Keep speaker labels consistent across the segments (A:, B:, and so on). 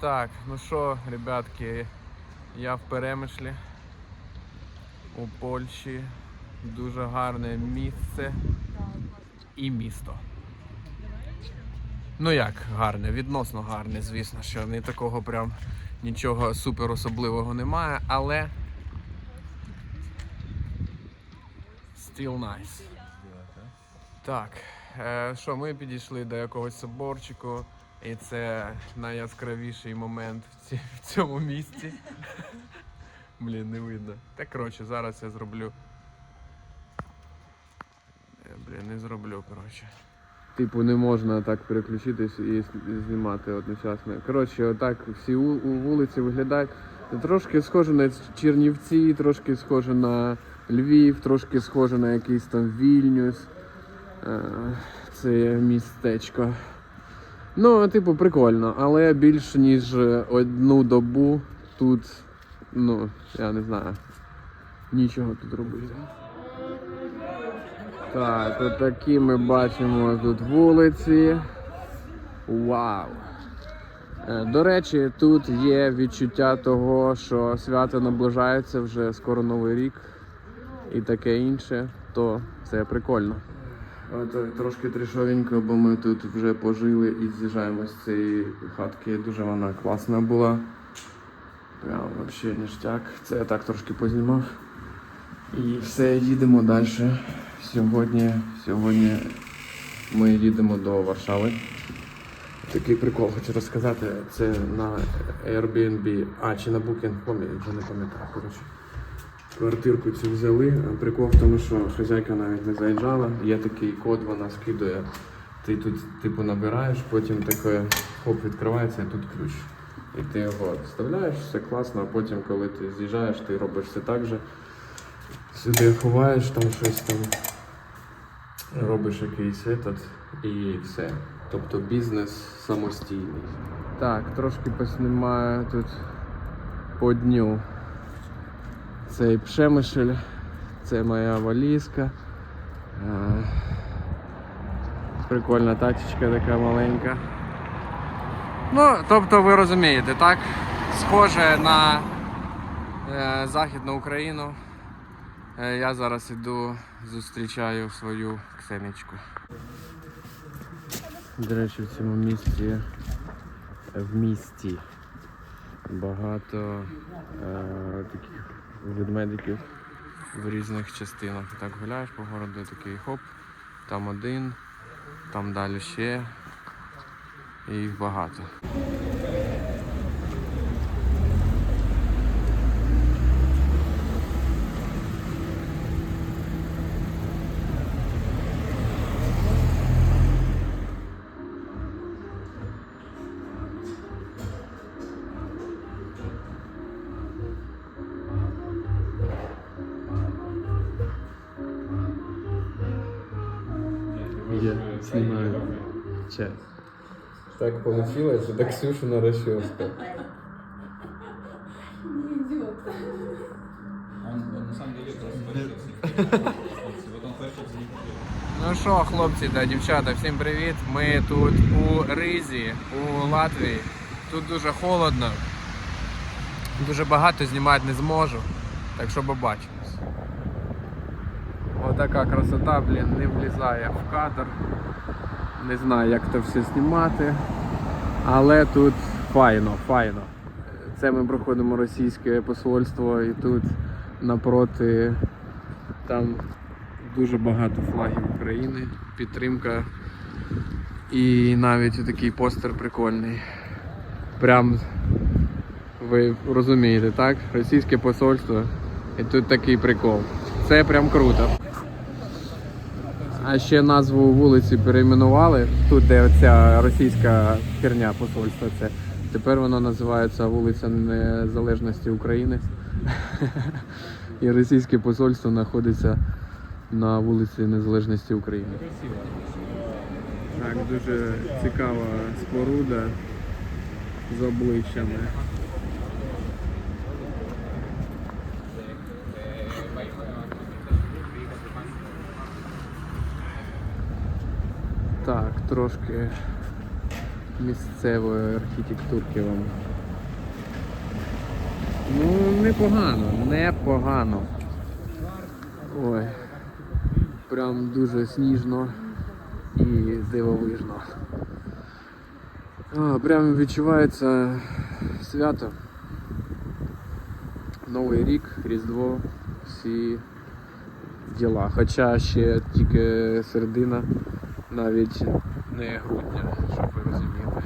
A: Так, ну що, ребятки, я в Перемишлі у Польщі. Дуже гарне місце і місто. Ну як гарне, відносно гарне, звісно, що не такого прям нічого супер особливого немає, але still nice. Так, е, що ми підійшли до якогось соборчику, і це найяскравіший момент в, ці, в цьому місці. Блін, не видно. Так, коротше, зараз я зроблю. Е, Блін, не зроблю, коротше. Типу, не можна так переключитись і знімати одночасно. Коротше, отак всі у вулиці виглядають. Трошки схоже на Чернівці, трошки схоже на Львів, трошки схоже на якийсь там Вільнюс. Е, Це містечко. Ну, типу, прикольно, але більш ніж одну добу тут, ну, я не знаю, нічого тут робити. Так, от такі ми бачимо тут вулиці. Вау! Е, До речі, тут є відчуття того, що свято наближається вже скоро Новий рік і таке інше, то це прикольно. От, трошки трішовенько, бо ми тут вже пожили і з'їжджаємо з цієї хатки. Дуже вона класна була. Прям взагалі ніштяк. Це я так трошки познімав. І все, їдемо далі. Сьогодні, сьогодні ми їдемо до Варшави. Такий прикол хочу розказати. Це на Airbnb, а чи на Booking, пам'ятаю, вже не пам'ятаю. Коротше. Квартирку цю взяли. Прикол в тому, що хазяйка навіть не заїжджала. Є такий код, вона скидує. Ти тут типу набираєш, потім таке хоп відкривається, і тут ключ. І ти його вставляєш, все класно, а потім, коли ти з'їжджаєш, ти робиш все так же. Сюди ховаєш там щось там, робиш якийсь этот і все. Тобто бізнес самостійний. Так, трошки поснімаю тут по дню. Цей пшемишель, це моя валізка. Е, Прикольна тачечка така маленька. Ну, тобто ви розумієте, так? Схоже на е, Західну Україну. Е, Я зараз іду, зустрічаю свою Ксенечку. До речі, в цьому місті в місті багато е, таких ведмедиків в різних частинах. Так гуляєш по городу, такий хоп, там один, там далі ще. І їх багато. Час. Так получилось, что так Ксюшина расческа.
B: Он, он на самом деле просто Вот он не купил.
A: Ну що, хлопці та дівчата, всім привіт. Ми тут у Ризі, у Латвії. Тут дуже холодно. Дуже багато знімати не зможу. Так що побачимось. Отака красота, блін, не влізає в кадр. Не знаю, як це все знімати. Але тут файно, файно. Це ми проходимо російське посольство і тут напроти там дуже багато флагів України, підтримка. І навіть такий постер прикольний. Прям ви розумієте, так? Російське посольство. І тут такий прикол. Це прям круто. А ще назву вулиці перейменували. Тут, де оця російська херня посольства, це. Тепер воно називається вулиця Незалежності України. І російське посольство знаходиться на вулиці Незалежності України. Так, дуже цікава споруда з обличчями. Так, трошки місцевої архітектурки вам. Ну, непогано, непогано. Ой. Прям дуже сніжно і дивовижно. А, прям відчувається свято. Новий рік, Різдво, всі діла. Хоча ще тільки середина, навіть не грудня, щоб ви розуміли.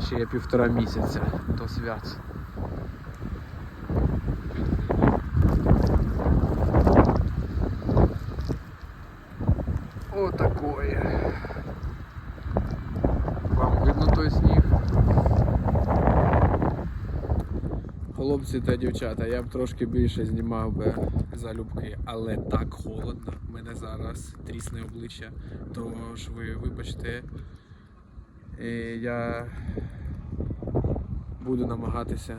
A: Ще є півтора місяця до свят. Отакое. Вам видно той сніг? Хлопці та дівчата, я б трошки більше знімав би залюбки, але так холодно. в Мене зараз трісне обличчя. Тож ви вибачте. І я буду намагатися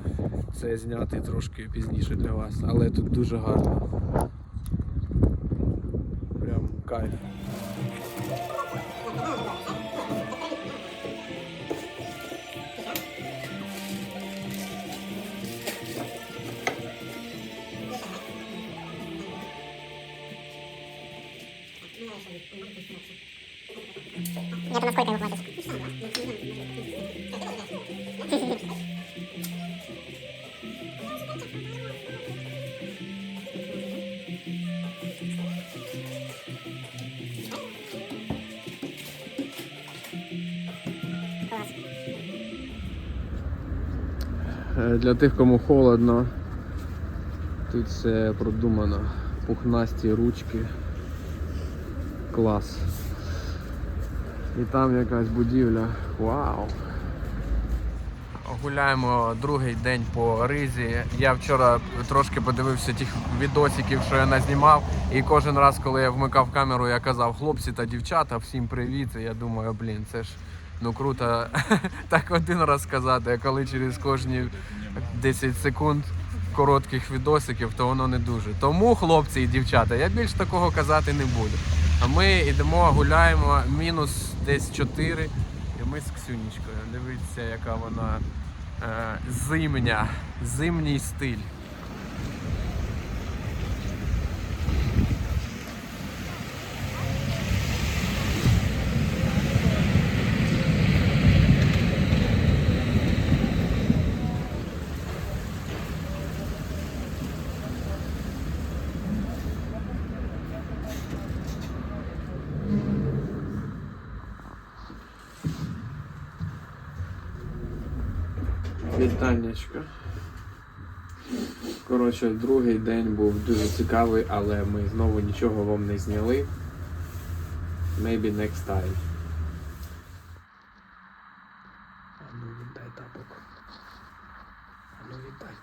A: це зняти трошки пізніше для вас, але тут дуже гарно. Прям кайф.
C: Это насколько его хватит?
A: Для тих, кому холодно, тут все продумано. Пухнасті ручки. Клас. І там якась будівля. Вау! Гуляємо другий день по ризі. Я вчора трошки подивився тих відосиків, що я назнімав. І кожен раз, коли я вмикав камеру, я казав хлопці та дівчата, всім привіт. І я думаю, блін, це ж ну круто так один раз сказати, а коли через кожні 10 секунд коротких відосиків, то воно не дуже. Тому, хлопці і дівчата, я більш такого казати не буду. А ми йдемо, гуляємо, мінус десь 4. І ми з Ксюнічкою. Дивіться, яка вона е, зимня, зимній стиль. Вітаннячка. Коротше, другий день був дуже цікавий, але ми знову нічого вам не зняли. Maybe next time. А ну віддай тапок. А ну віддай.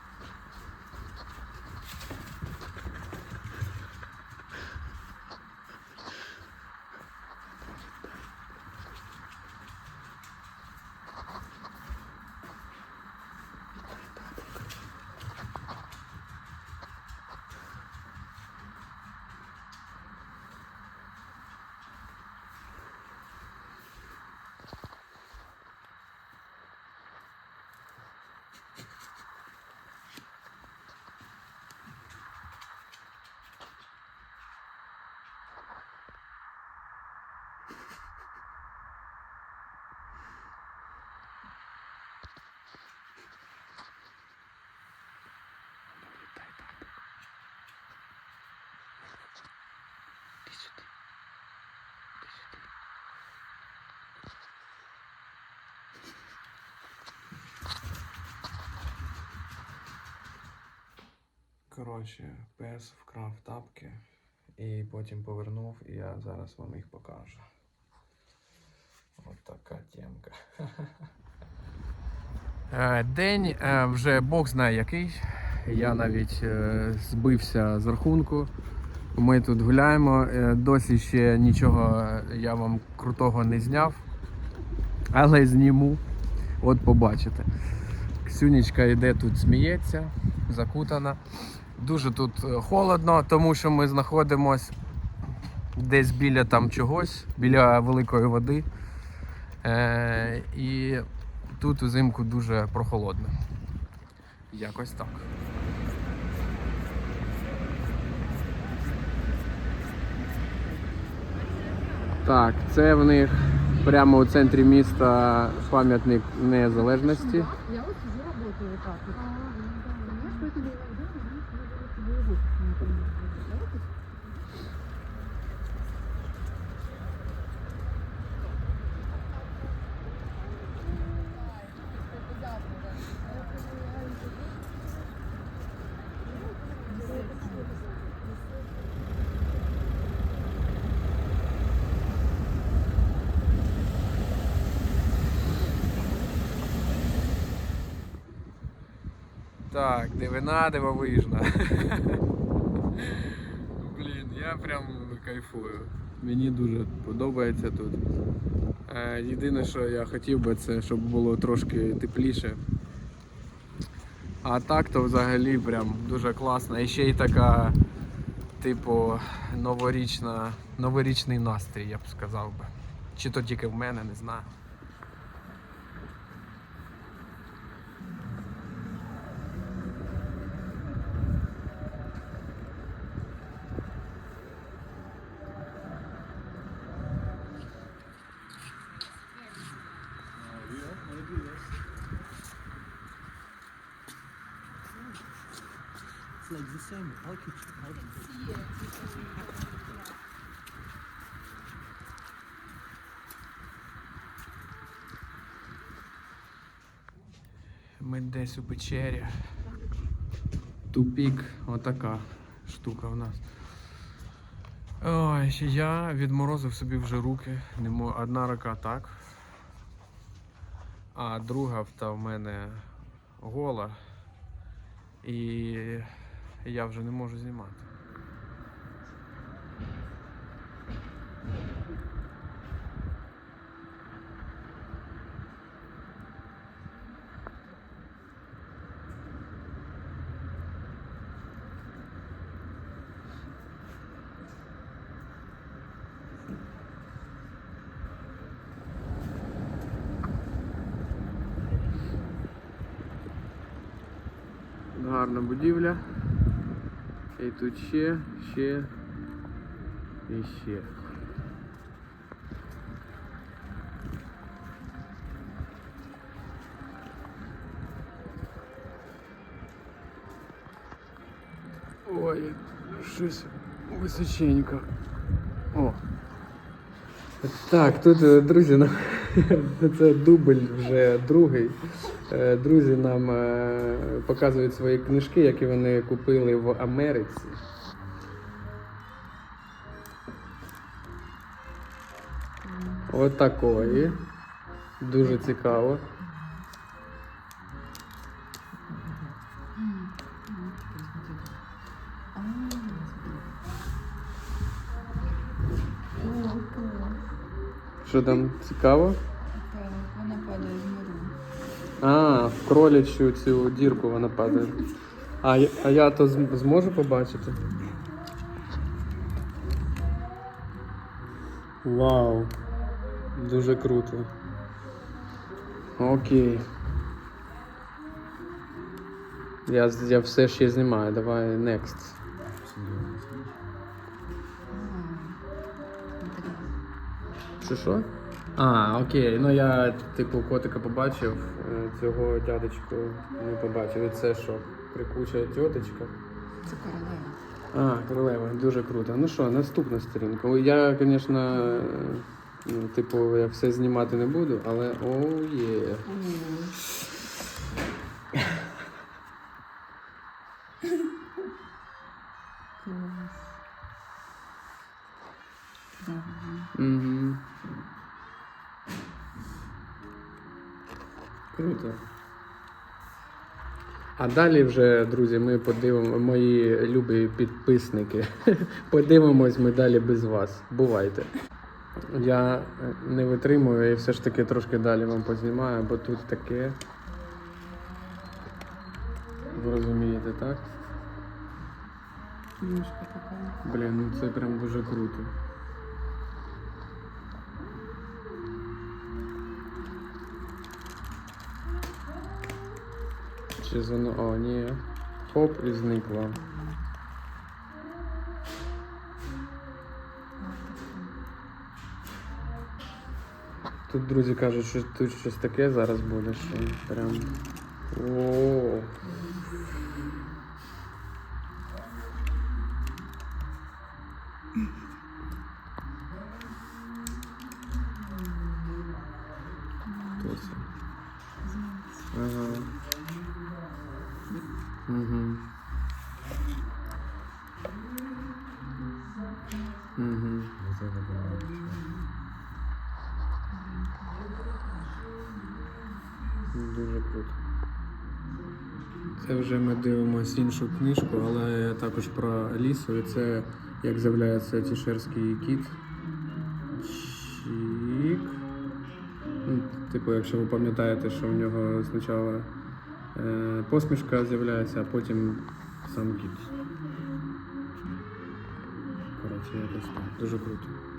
A: Іди сюди. Іди сюди. Коротше, пес вкрав тапки і потім повернув, і я зараз вам їх покажу. От така темка. Е, День е, вже Бог знає який. Я навіть е, збився з рахунку. Ми тут гуляємо. Досі ще нічого я вам крутого не зняв. Але зніму. От побачите. Ксюнічка йде тут сміється, закутана. Дуже тут е, холодно, тому що ми знаходимось десь біля там чогось, біля великої води. Е, і тут узимку дуже прохолодно. Якось так. Так, це в них прямо у центрі міста пам'ятник незалежності.
D: Я вот сижу, работаю так
A: Так, дивина дивовижна. Блін, я прям кайфую. Мені дуже подобається тут. Е, Єдине, що я хотів би, це щоб було трошки тепліше. А так то взагалі прям дуже класно. І ще й така, типу, новорічна, новорічний настрій, я б сказав би. Чи то тільки в мене, не знаю.
E: It's like the same architecture.
A: Ми десь у печері. Тупік, отака штука в нас. Ой, я відморозив собі вже руки. Одна рука так. А друга та в мене гола. І я вже не можу знімати. Гарна будівля. І тут ще, ще і ще. Ой, щось височенько. О. Так, тут, е, друзі, нам це дубль вже другий. Е, Друзі нам е, показують свої книжки, які вони купили в Америці. От. Дуже цікаво. Що там цікаво?
D: Вона падає з миру.
A: А, в кролячу цю дірку вона падає. А, я- а я то зможу побачити? Вау. Дуже круто. Окей. Я, я все ще знімаю, давай next. Що що? А, окей. Ну я, типу, котика побачив, е, цього дядечку не побачив. І це що? Прикуча тьоточка.
D: Це королева.
A: А, королева, дуже круто. Ну що, наступна сторінка. Я, звісно, ну, типу, я все знімати не буду, але оу є.
D: Клас.
A: Угу. Круто. А далі вже, друзі, ми подивимо, мої любі підписники. Подивимось ми далі без вас. Бувайте. Я е, не витримую і все ж таки трошки далі вам познімаю, бо тут таке. Ви розумієте, так? Блін, ну це прям дуже круто. Чи зано. О, ні. Хоп і зникла. Тут друзі кажуть, що тут щось таке зараз буде, що прям. О. Хто Вже ми дивимося іншу книжку, але також про Алісу. І це як з'являється тішерський кіт. Чік. Ну, Типу, якщо ви пам'ятаєте, що в нього спочатку е, посмішка з'являється, а потім сам кіт. Коротше, якось так. Дуже круто.